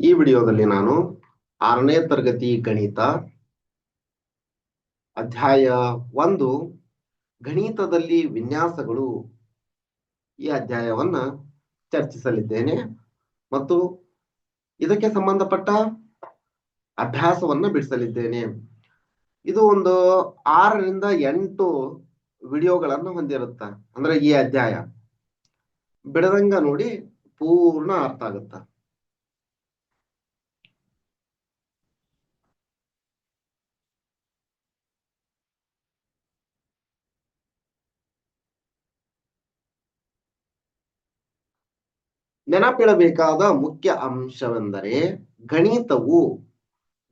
ಈ ವಿಡಿಯೋದಲ್ಲಿ ನಾನು ಆರನೇ ತರಗತಿ ಗಣಿತ ಅಧ್ಯಾಯ ಒಂದು, ಗಣಿತದಲ್ಲಿ ವಿನ್ಯಾಸಗಳು ಈ ಅಧ್ಯಾಯವನ್ನ ಚರ್ಚಿಸಲಿದ್ದೇನೆ. ಮತ್ತು ಇದಕ್ಕೆ ಸಂಬಂಧಪಟ್ಟ ಅಭ್ಯಾಸವನ್ನ ಬಿಡಿಸಲಿದ್ದೇನೆ. ಇದು ಒಂದು ಆರರಿಂದ ಎಂಟು ವಿಡಿಯೋಗಳನ್ನು ಹೊಂದಿರುತ್ತ. ಅಂದ್ರೆ ಈ ಅಧ್ಯಾಯ. ಬಿಡದಂಗ ನೋಡಿ ಪೂರ್ಣ ಅರ್ಥ ಆಗುತ್ತ. ನೆನಪಿಡಬೇಕಾದ ಮುಖ್ಯ ಅಂಶವೆಂದರೆ ಗಣಿತವು,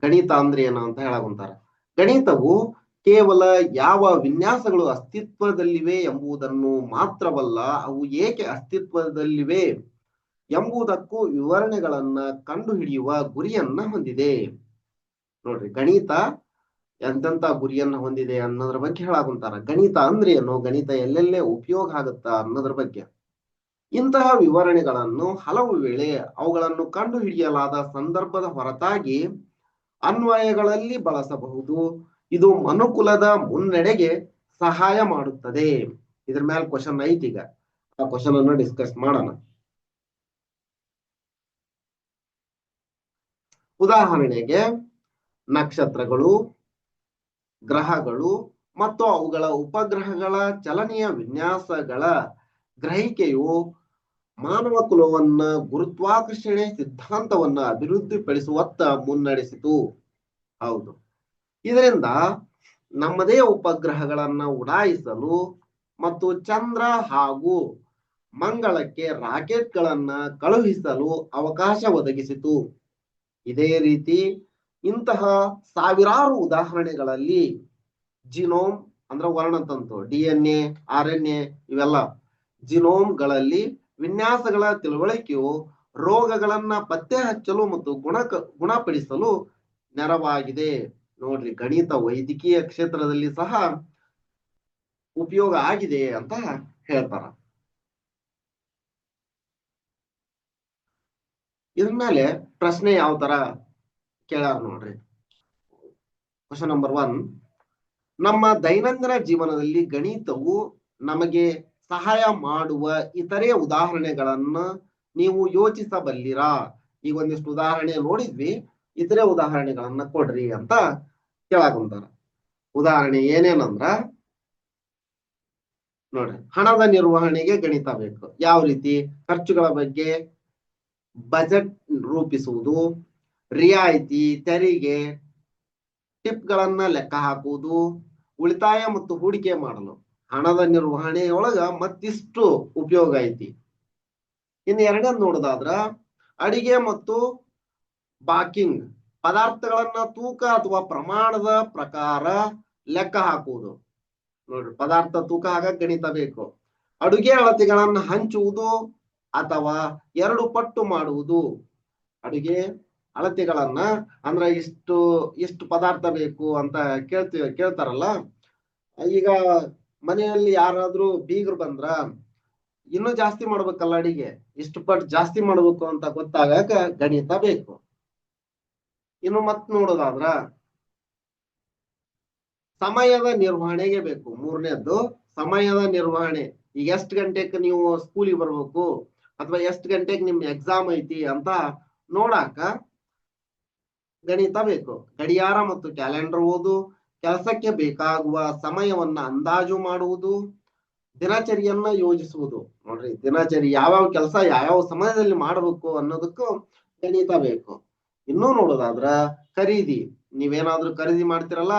ಗಣಿತ ಅಂದ್ರೆ ಏನು ಅಂತ ಹೇಳಕುಂತಾರ. ಗಣಿತವು ಕೇವಲ ಯಾವ ವಿನ್ಯಾಸಗಳು ಅಸ್ತಿತ್ವದಲ್ಲಿವೆ ಎಂಬುದನ್ನು ಮಾತ್ರವಲ್ಲ, ಅವು ಏಕೆ ಅಸ್ತಿತ್ವದಲ್ಲಿವೆ ಎಂಬುದಕ್ಕೂ ವಿವರಣೆಗಳನ್ನ ಕಂಡುಹಿಡಿಯುವ ಗುರಿಯನ್ನ ಹೊಂದಿದೆ. ನೋಡ್ರಿ, ಗಣಿತ ಎಂತೆಂತ ಗುರಿಯನ್ನ ಹೊಂದಿದೆ ಅನ್ನೋದ್ರ ಬಗ್ಗೆ ಹೇಳಾಕುಂತಾರ. ಗಣಿತ ಅಂದ್ರೆ ಏನು ಗಣಿತ ಎಲ್ಲೆಲ್ಲೇ ಉಪಯೋಗ ಆಗುತ್ತಾ ಅನ್ನೋದ್ರ ಬಗ್ಗೆ. ಇಂತಹ ವಿವರಣೆಗಳನ್ನು ಹಲವು ವೇಳೆ ಅವುಗಳನ್ನು ಕಂಡುಹಿಡಿಯಲಾದ ಸಂದರ್ಭದ ಹೊರತಾಗಿ ಅನ್ವಯಗಳಲ್ಲಿ ಬಳಸಬಹುದು. ಇದು ಮನುಕುಲದ ಮುನ್ನಡೆಗೆ ಸಹಾಯ ಮಾಡುತ್ತದೆ. ಇದ್ರ ಮೇಲೆ ಕ್ವಶನ್ ಐತಿ ಈಗ. ಆ ಕ್ವಶನ್ ಅನ್ನು ಡಿಸ್ಕಸ್ ಮಾಡೋಣ. ಉದಾಹರಣೆಗೆ ನಕ್ಷತ್ರಗಳು, ಗ್ರಹಗಳು ಮತ್ತು ಅವುಗಳ ಉಪಗ್ರಹಗಳ ಚಲನೆಯ ವಿನ್ಯಾಸಗಳ ಗ್ರಹಿಕೆಯು ಮಾನವ ಕುಲವನ್ನ ಗುರುತ್ವಾಕರ್ಷಣೆ ಸಿದ್ಧಾಂತವನ್ನ ಅಭಿವೃದ್ಧಿಪಡಿಸುವತ್ತ ಮುನ್ನಡೆಸಿತು. ಹೌದು. ಇದರಿಂದ ನಮ್ಮದೇ ಉಪಗ್ರಹಗಳನ್ನ ಉಡಾಯಿಸಲು ಮತ್ತು ಚಂದ್ರ ಹಾಗೂ ಮಂಗಳಕ್ಕೆ ರಾಕೆಟ್ಗಳನ್ನ ಕಳುಹಿಸಲು ಅವಕಾಶ ಒದಗಿಸಿತು. ಇದೇ ರೀತಿ ಇಂತಹ ಸಾವಿರಾರು ಉದಾಹರಣೆಗಳಲ್ಲಿ ಜಿನೋಮ್ ಅಂದ್ರೆ ವರ್ಣತಂತು, D N A, R N A ಇವೆಲ್ಲ ಜಿನೋಮ್ಗಳಲ್ಲಿ ವಿನ್ಯಾಸಗಳ ತಿಳುವಳಿಕೆಯು ರೋಗಗಳನ್ನ ಪತ್ತೆ ಹಚ್ಚಲು ಮತ್ತು ಗುಣ ಗುಣಪಡಿಸಲು ನೆರವಾಗಿದೆ. ನೋಡ್ರಿ, ಗಣಿತ ವೈದ್ಯಕೀಯ ಕ್ಷೇತ್ರದಲ್ಲಿ ಸಹ ಉಪಯೋಗ ಆಗಿದೆ ಅಂತ ಹೇಳ್ತಾರ. ಇದ್ಮೇಲೆ ಪ್ರಶ್ನೆ ಯಾವ ತರ ಕೇಳ್ಯಾರ ನೋಡ್ರಿ. ಕ್ವಶನ್ ನಂಬರ್ ಒನ್ ನಮ್ಮ ದೈನಂದಿನ ಜೀವನದಲ್ಲಿ ಗಣಿತವು ನಮಗೆ ಸಹಾಯ ಮಾಡುವ ಇತರೆ ಉದಾಹರಣೆಗಳನ್ನ ನೀವು ಯೋಚಿಸಬಲ್ಲಿರಾ? ಈಗ ಒಂದಿಷ್ಟು ಉದಾಹರಣೆ ನೋಡಿದ್ವಿ. ಇತರೆ ಉದಾಹರಣೆಗಳನ್ನ ಕೊಡ್ರಿ ಅಂತ ಕೇಳಾಕುಂತಾರ ಉದಾಹರಣೆ ಏನೇನಂದ್ರ, ನೋಡ್ರಿ, ಹಣದ ನಿರ್ವಹಣೆಗೆ ಗಣಿತ ಬೇಕು. ಯಾವ ರೀತಿ? ಖರ್ಚುಗಳ ಬಗ್ಗೆ ಬಜೆಟ್ ರೂಪಿಸುವುದು, ರಿಯಾಯಿತಿ, ತೆರಿಗೆ, ಟಿಪ್ಗಳನ್ನ ಲೆಕ್ಕ ಹಾಕುವುದು, ಉಳಿತಾಯ ಮತ್ತು ಹೂಡಿಕೆ ಮಾಡಲು. ಹಣದ ನಿರ್ವಹಣೆಯೊಳಗ ಮತ್ತಿಷ್ಟು ಉಪಯೋಗ ಐತಿ. ಇನ್ನು ಎರಡನೇ ನೋಡೋದಾದ್ರ ಅಡಿಗೆ ಮತ್ತು ಬಾಕಿಂಗ್ ಪದಾರ್ಥಗಳನ್ನ ತೂಕ ಅಥವಾ ಪ್ರಮಾಣದ ಪ್ರಕಾರ ಲೆಕ್ಕ ಹಾಕುವುದು. ನೋಡ್ರಿ ಪದಾರ್ಥ ತೂಕ ಆಗ ಗಣಿತ ಬೇಕು. ಅಡುಗೆ ಅಳತೆಗಳನ್ನ ಹಂಚುವುದು ಅಥವಾ ಎರಡು ಪಟ್ಟು ಮಾಡುವುದು. ಅಡುಗೆ ಅಳತೆಗಳನ್ನ ಅಂದ್ರ ಇಷ್ಟು ಇಷ್ಟು ಪದಾರ್ಥ ಬೇಕು ಅಂತ ಕೇಳ್ತೀವಿ, ಕೇಳ್ತಾರಲ್ಲ? ಈಗ ಮನೆಯಲ್ಲಿ ಯಾರಾದ್ರೂ ಬೀಗರು ಬಂದ್ರ ಇನ್ನೂ ಜಾಸ್ತಿ ಮಾಡ್ಬೇಕಲ್ಲ ಅಡಿಗೆ? ಇಷ್ಟು ಪಟ್ಟು ಜಾಸ್ತಿ ಮಾಡ್ಬೇಕು ಅಂತ ಗೊತ್ತಾಗಕ ಗಣಿತ ಬೇಕು. ಇನ್ನು ಮತ್ ನೋಡೋದಾದ್ರ ಸಮಯದ ನಿರ್ವಹಣೆಗೆ ಬೇಕು. ಮೂರನೇದ್ದು ಸಮಯದ ನಿರ್ವಹಣೆ. ಈಗ ಎಷ್ಟು ಗಂಟೆಗೆ ನೀವು ಸ್ಕೂಲಿಗೆ ಬರ್ಬೇಕು? ಅಥವಾ ಎಷ್ಟು ಗಂಟೆಗೆ ನಿಮ್ ಎಕ್ಸಾಮ್ ಐತಿ ಅಂತ ನೋಡಾಕ ಗಣಿತ ಬೇಕು. ಗಡಿಯಾರ ಮತ್ತು ಕ್ಯಾಲೆಂಡರ್ ಓದು ಕೆಲಸಕ್ಕೆ ಬೇಕಾಗುವ ಸಮಯವನ್ನ ಅಂದಾಜು ಮಾಡುವುದು, ದಿನಚರಿಯನ್ನ ಯೋಜಿಸುವುದು. ನೋಡ್ರಿ, ದಿನಚರಿ ಯಾವ್ಯಾವ ಕೆಲಸ ಯಾವ್ಯಾವ ಸಮಯದಲ್ಲಿ ಮಾಡಬೇಕು ಅನ್ನೋದಕ್ಕೂ ಗಣಿತ ಬೇಕು. ಇನ್ನೂ ನೋಡೋದಾದ್ರ, ಖರೀದಿ. ನೀವೇನಾದ್ರೂ ಖರೀದಿ ಮಾಡ್ತಿರಲ್ಲ,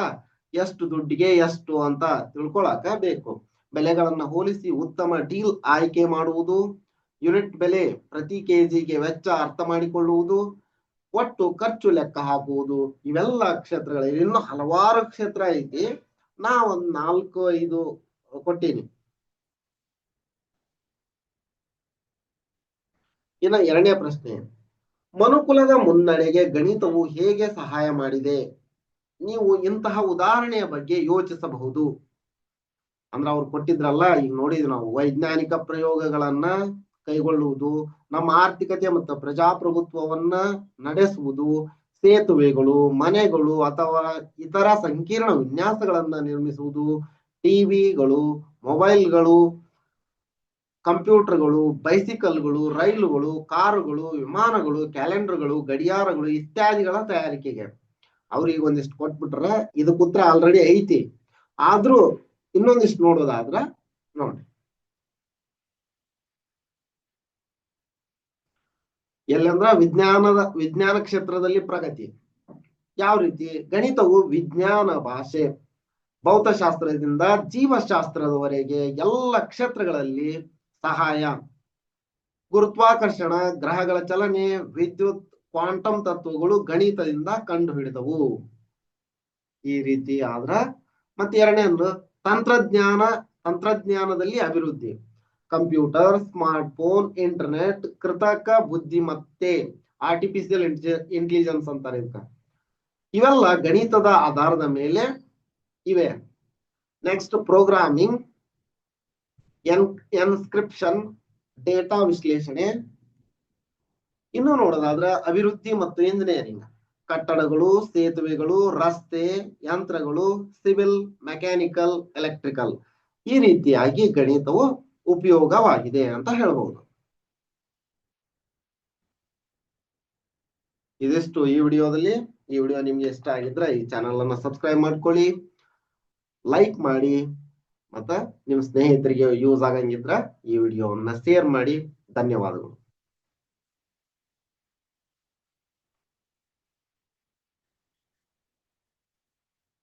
ಎಷ್ಟು ದುಡ್ಡಿಗೆ ಎಷ್ಟು ಅಂತ ತಿಳ್ಕೊಳಕ ಬೇಕು. ಬೆಲೆಗಳನ್ನ ಹೋಲಿಸಿ ಉತ್ತಮ ಡೀಲ್ ಆಯ್ಕೆ ಮಾಡುವುದು, ಯೂನಿಟ್ ಬೆಲೆ ಪ್ರತಿ ಕೆಜಿಗೆ ವೆಚ್ಚ ಅರ್ಥ ಮಾಡಿಕೊಳ್ಳುವುದು ಒಟ್ಟು ಖರ್ಚು ಲೆಕ್ಕ ಹಾಕುವುದು. ಇವೆಲ್ಲ ಕ್ಷೇತ್ರಗಳಲ್ಲಿ ಇನ್ನು ಹಲವಾರು ಕ್ಷೇತ್ರ ಐತಿ. ನಾ ಒಂದ್ ನಾಲ್ಕು, ಐದು ಕೊಟ್ಟೀನಿ. ಇನ್ನ ಎರಡನೇ ಪ್ರಶ್ನೆ. ಮನುಕುಲದ ಮುನ್ನಡೆಗೆ ಗಣಿತವು ಹೇಗೆ ಸಹಾಯ ಮಾಡಿದೆ? ನೀವು ಇಂತಹ ಉದಾಹರಣೆಯ ಬಗ್ಗೆ ಯೋಚಿಸಬಹುದು. ಅಂದ್ರ ಅವ್ರು ಕೊಟ್ಟಿದ್ರಲ್ಲ, ಈಗ ನೋಡಿದ್ವಿ ನಾವು ವೈಜ್ಞಾನಿಕ ಪ್ರಯೋಗಗಳನ್ನ. ಕೈಗೊಳ್ಳುವುದು, ನಮ್ಮ ಆರ್ಥಿಕತೆ ಮತ್ತು ಪ್ರಜಾಪ್ರಭುತ್ವವನ್ನ ನಡೆಸುವುದು, ಸೇತುವೆಗಳು, ಮನೆಗಳು ಅಥವಾ ಇತರ ಸಂಕೀರ್ಣ ವಿನ್ಯಾಸಗಳನ್ನ ನಿರ್ಮಿಸುವುದು, ಟಿವಿಗಳು, ಮೊಬೈಲ್ಗಳು, ಕಂಪ್ಯೂಟರ್ಗಳು, ಬೈಸಿಕಲ್ಗಳು, ರೈಲುಗಳು, ಕಾರುಗಳು, ವಿಮಾನಗಳು, ಕ್ಯಾಲೆಂಡರ್ಗಳು, ಗಡಿಯಾರಗಳು ಇತ್ಯಾದಿಗಳ ತಯಾರಿಕೆಗೆ. ಅವ್ರಿಗೆ ಒಂದಿಷ್ಟು ಕೊಟ್ಬಿಟ್ರೆ ಇದಕ್ಕೆ ಉತ್ತರ ಆಲ್ರೆಡಿ ಐತಿ. ಆದ್ರೂ ಇನ್ನೊಂದಿಷ್ಟು ನೋಡೋದಾದ್ರ, ನೋಡಿ. ಎಲ್ಲಂದ್ರ ವಿಜ್ಞಾನದ, ವಿಜ್ಞಾನ ಕ್ಷೇತ್ರದಲ್ಲಿ ಪ್ರಗತಿ. ಯಾವ ರೀತಿ? ಗಣಿತವು ವಿಜ್ಞಾನ ಭಾಷೆ. ಭೌತಶಾಸ್ತ್ರದಿಂದ ಜೀವಶಾಸ್ತ್ರದವರೆಗೆ ಎಲ್ಲ ಕ್ಷೇತ್ರಗಳಲ್ಲಿ ಸಹಾಯ. ಗುರುತ್ವಾಕರ್ಷಣ, ಗ್ರಹಗಳ ಚಲನೆ, ವಿದ್ಯುತ್, ಕ್ವಾಂಟಮ್ ತತ್ವಗಳು ಗಣಿತದಿಂದ ಕಂಡು ಹಿಡಿದವು ಈ ರೀತಿ ಆದ್ರ ಮತ್ತೆ ಎರಡನೇ ಅಂದ್ರೆ ತಂತ್ರಜ್ಞಾನ, ತಂತ್ರಜ್ಞಾನದಲ್ಲಿ ಅಭಿವೃದ್ಧಿ. ಕಂಪ್ಯೂಟರ್ ಸ್ಮಾರ್ಟ್ ಫೋನ್ ಇಂಟರ್ನೆಟ್, ಕೃತಕ ಬುದ್ಧಿಮತ್ತೆ ಆರ್ಟಿಫಿಷಿಯಲ್ ಇಂಟೆಲಿಜೆನ್ಸ್ ಅಂತಾರೆ ಇದಕ್ಕ ಇವೆಲ್ಲ ಗಣಿತದ ಆಧಾರದ ಮೇಲೆ ಇವೆ. ನೆಕ್ಸ್ಟ್ ಪ್ರೋಗ್ರಾಮಿಂಗ್ ಎನ್ ಎನ್ಸ್ಕ್ರಿಪ್ಷನ್ ಡೇಟಾ ವಿಶ್ಲೇಷಣೆ. ಇನ್ನು ನೋಡೋದಾದ್ರೆ ಅಭಿವೃದ್ಧಿ ಮತ್ತು ಇಂಜಿನಿಯರಿಂಗ್ ಕಟ್ಟಡಗಳು, ಸೇತುವೆಗಳು, ರಸ್ತೆ, ಯಂತ್ರಗಳು ಸಿವಿಲ್ ಮೆಕ್ಯಾನಿಕಲ್ ಎಲೆಕ್ಟ್ರಿಕಲ್ ಈ ರೀತಿಯಾಗಿ ಗಣಿತವು ಉಪಯೋಗವಾಗಿದೆ ಅಂತ ಹೇಳಬಹುದು ಇದಿಷ್ಟು ಈ ವಿಡಿಯೋದಲ್ಲಿ. ಈ ವಿಡಿಯೋ ನಿಮ್ಗೆ ಇಷ್ಟ ಆಗಿದ್ರೆ ಈ ಚಾನಲ್ ಅನ್ನ ಸಬ್ಸ್ಕ್ರೈಬ್ ಮಾಡ್ಕೊಳ್ಳಿ. ಲೈಕ್ ಮಾಡಿ. ಮತ್ತ ನಿಮ್ ಸ್ನೇಹಿತರಿಗೆ ಯೂಸ್ ಆಗಂಗಿದ್ರ ಈ ವಿಡಿಯೋವನ್ನ ಶೇರ್ ಮಾಡಿ. ಧನ್ಯವಾದಗಳು.